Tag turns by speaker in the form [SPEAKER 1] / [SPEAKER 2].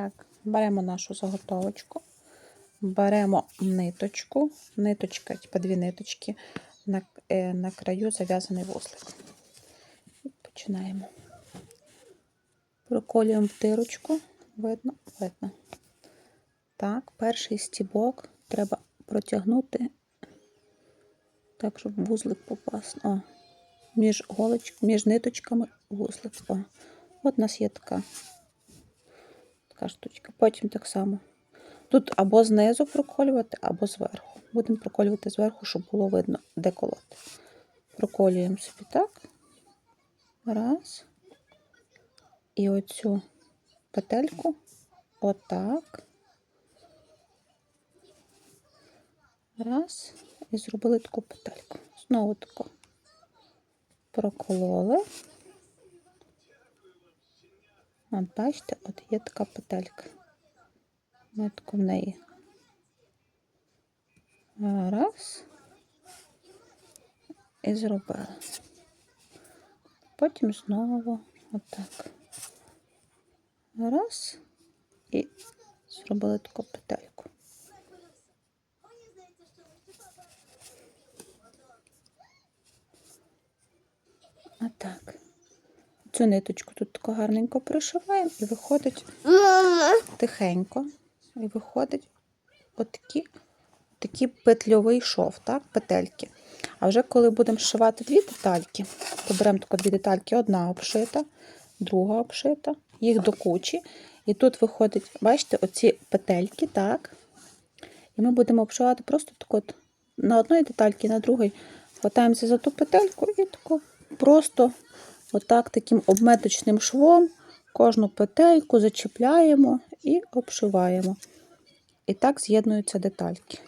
[SPEAKER 1] Так, беремо нашу заготовочку, беремо ниточку, ниточка, типу дві ниточки, на, е, на краю зав'язаний вузлик. Починаємо. Проколюємо в дирочку, видно, видно. Так, перший стібок треба протягнути так, щоб вузлик попав. О, між голочк, між ниточками вузлик. О, от у нас є така, така штучка. Потім так само. Тут або знизу проколювати, або зверху. Будемо проколювати зверху, щоб було видно, де колоти. Проколюємо собі так. Раз. І оцю петельку отак. Раз. І зробили таку петельку. Знову таку прокололи. От бачите, от є така петелька. Ми таку в неї. Раз. І зробили. Потім знову отак. Раз. І зробили таку петельку. Отак. Цю ниточку тут тако гарненько пришиваємо і виходить тихенько. І виходить отакі, такий петльовий шов, так, петельки. А вже коли будемо шивати дві детальки, то беремо тако дві детальки, одна обшита, друга обшита, їх до кучі. І тут виходить, бачите, оці петельки, так. І ми будемо обшивати просто так от на одної детальки, на другій. Хватаємося за ту петельку і тако просто отак таким обметочним швом кожну петельку зачіпляємо і обшиваємо. І так з'єднуються детальки.